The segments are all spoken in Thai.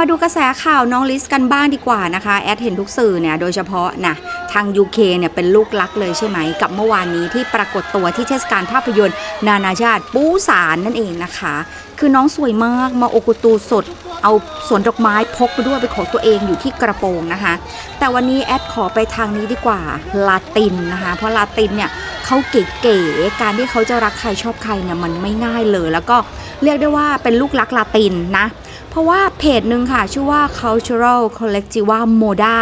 มาดูกระแสข่าวน้องลิสกันบ้างดีกว่านะคะ แอดเห็นทุกสื่อเนี่ยโดยเฉพาะนะทาง UK เนี่ยเป็นลูกรักเลยใช่ไหม กับเมื่อวานนี้ที่ปรากฏตัวที่เทศกาลภาพยนตร์ นานาชาติปูสารนั่นเองนะคะ คือน้องสวยมากมาโอกุตูสด เอาสวนดอกไม้พกไปด้วยไปนของตัวเองอยู่ที่กระโปรงนะคะ แต่วันนี้แอดขอไปทางนี้ดีกว่าลาตินนะคะ เพราะลาตินเนี่ยเขาเก๋ๆการที่เขาจะรักใครชอบใครเนี่ยมันไม่ง่ายเลย แล้วก็เรียกได้ว่าเป็นลูกรักลาตินนะ ราะว่าเพจหนึ่งค่ะ ชื่อว่า cultural collectiva moda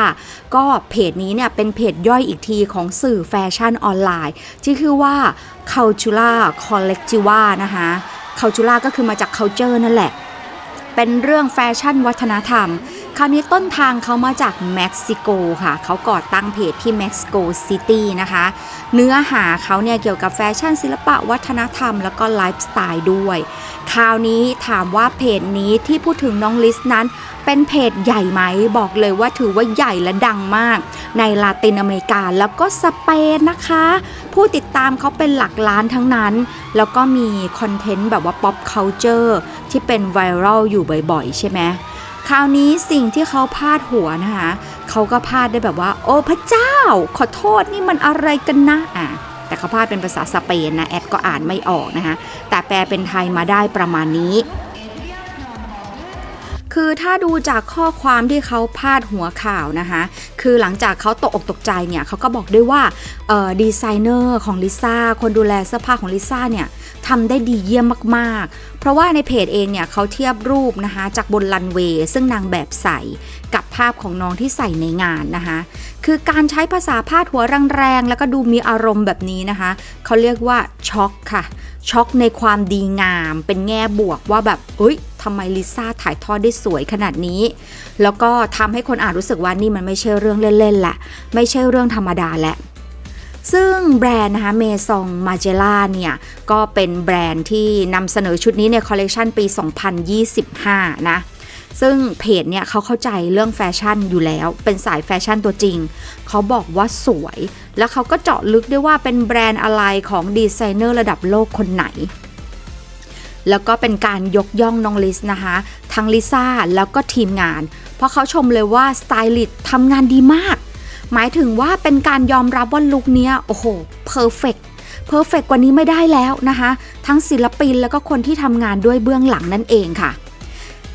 ก็เพจนี้เนี่ย เป็นเพจย่อยอีกทีของสื่อแฟชั่นออนไลน์ที่ชื่อว่า cultura collectiva นะคะ cultura ก็คือมาจาก culture นั่นแหละ เป็นเรื่องแฟชั่นวัฒนธรรม คราวนี้ต้นทางเขามาจากเม็กซิโกค่ะ เขาก่อตั้งเพจที่เม็กซิโกซิตี้นะคะ เนื้อหาเขาเนี่ยเกี่ยวกับแฟชั่นศิลปะวัฒนธรรม แล้วก็ไลฟ์สไตล์ด้วย คราวนี้ถามว่าเพจนี้ที่พูดถึงน้องลิสนั้น เป็นเพจใหญ่ไหม บอกเลยว่าถือว่าใหญ่และดังมาก ในลาตินอเมริกาแล้วก็สเปนนะคะ ผู้ติดตามเขาเป็นหลักล้านทั้งนั้น แล้วก็มีคอนเทนต์แบบว่า pop culture ที่เป็นไวรัลอยู่บ่อยๆ ใช่ไหม คราวนี้สิ่งที่เขาพาดหัวนะคะเขาก็พาดได้แบบว่า โอ้พระเจ้า ขอโทษนี่มันอะไรกันนะอะแต่เขาพาดเป็นภาษาสเปนนะแอดก็อ่านไม่ออกนะคะแต่แปลเป็นไทยมาได้ประมาณนี้ คือถ้าดูจากข้อความที่เขาพาดหัวข่าวนะคะ คือหลังจากเขาตกอกตกใจเนี่ยเขาก็บอกด้วยว่าดีไซเนอร์ของลิซ่าคนดูแลเสื้อผ้าของลิซ่าเนี่ยทำได้ดีเยี่ยมมากๆ เพราะว่าในเพจเองเนี่ยเขาเทียบรูปนะคะจากบนรันเวย์ซึ่งนางแบบใส่กับภาพของน้องที่ใส่ในงานนะคะ คือการใช้ภาษาพาดหัวแรงๆแล้วก็ดูมีอารมณ์แบบนี้นะคะเขาเรียกว่าช็อกค่ะช็อกในความดีงามเป็นแง่บวกว่าแบบเอ้ย ทำไมลิซ่าถ่ายทอดได้สวยขนาดนี้ แล้วก็ทำให้คนอ่านรู้สึกว่านี่มันไม่ใช่เรื่องเล่นๆแหละไม่ใช่เรื่องธรรมดาแหละซึ่งแบรนด์นะคะเมซองมาเจล่าเนี่ย ก็เป็นแบรนด์ที่นำเสนอชุดนี้ในคอลเลกชันปี 2025 นะ ซึ่งเพจเนี่ยเขาเข้าใจเรื่องแฟชั่นอยู่แล้ว เป็นสายแฟชั่นตัวจริง เขาบอกว่าสวย แล้วเขาก็เจาะลึกด้วยว่าเป็นแบรนด์อะไรของดีไซเนอร์ระดับโลกคนไหน แล้วก็เป็นการยกย่องน้องลิสนะคะ ทั้งลิซ่าแล้วก็ทีมงาน เพราะเขาชมเลยว่าสไตลิสต์ทำงานดีมาก หมายถึงว่าเป็นการยอมรับว่าลุคเนี้ยโอ้โหเพอร์เฟกเพอร์เฟกกว่านี้ไม่ได้แล้วนะคะ ทั้งศิลปินแล้วก็คนที่ทำงานด้วยเบื้องหลังนั่นเองค่ะ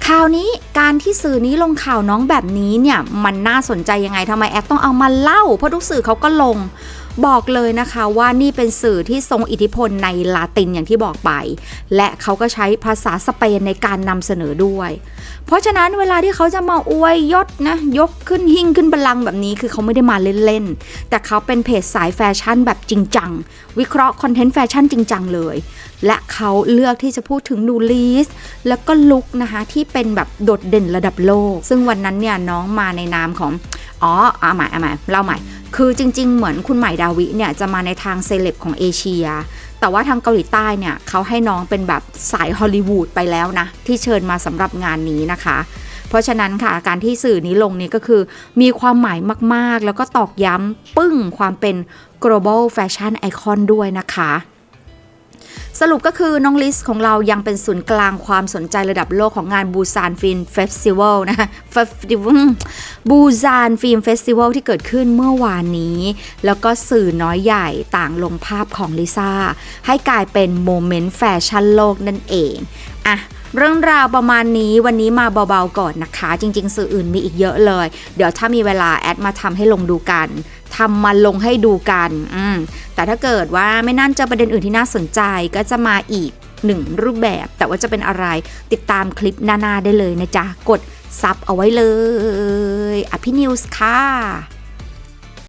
ข่าวนี้การที่สื่อนี้ลงข่าวน้องแบบนี้เนี่ยมันน่าสนใจยังไงทำไมแอดต้องเอามาเล่า เพราะทุกสื่อเขาก็ลง บอกเลยนะคะว่านี่เป็นสื่อที่ทรงอิทธิพลในลาตินอย่างที่บอกไป และเขาก็ใช้ภาษาสเปนในการนำเสนอด้วย เพราะฉะนั้นเวลาที่เขาจะมาอวยยศนะยกขึ้นหิ่งขึ้นบัลลังก์แบบนี้คือเขาไม่ได้มาเล่นๆ แต่เขาเป็นเพจสายแฟชั่นแบบจริงจัง วิเคราะห์คอนเทนต์แฟชั่นจริงจังเลย และเขาเลือกที่จะพูดถึงนูลิสแล้วก็ลุคนะคะที่เป็นแบบโดดเด่นระดับโลก ซึ่งวันนั้นเนี่ยน้องมาในนามของอ๋อเอาใหม่เอาใหม่เล่าใหม่ คือจริง ๆ เหมือนคุณใหม่ดาวิเนี่ยจะมาในทางเซเลบของเอเชีย แต่ว่าทางเกาหลีใต้เนี่ยเขาให้น้องเป็นแบบสายฮอลลีวูดไปแล้วนะ ที่เชิญมาสำหรับงานนี้นะคะ เพราะฉะนั้นค่ะการที่สื่อนี้ลงนี้ก็คือมีความหมายมากๆ แล้วก็ตอกย้ำปึ้งความเป็น global fashion icon ด้วยนะคะ สรุปก็คือน้องลิสของเรายังเป็นศูนย์กลางความสนใจระดับโลกของงานบูซานฟิล์มเฟสติวัลนะคะเฟสติวัลบูซานฟิล์มเฟสติวัลที่เกิดขึ้นเมื่อวานนี้ แล้วก็สื่อน้อยใหญ่ต่างลงภาพของลิซ่า ให้กลายเป็นโมเมนต์แฟชั่นโลกนั่นเองอะเรื่องราวประมาณนี้วันนี้มาเบาๆก่อนนะคะ จริง ๆ สื่ออื่นมีอีกเยอะเลย เดี๋ยวถ้ามีเวลาแอดมาทำให้ลงดูกัน ทำมาลงให้ดูกันอืมแต่ถ้าเกิดว่าไม่นั่นจะประเด็นอื่นที่น่าสนใจก็จะมาอีกหนึ่งรูปแบบ แต่ว่าจะเป็นอะไรติดตามคลิปหน้าๆได้เลยนะจ๊ะ กดซับเอาไว้เลยอภินิวส์ค่ะ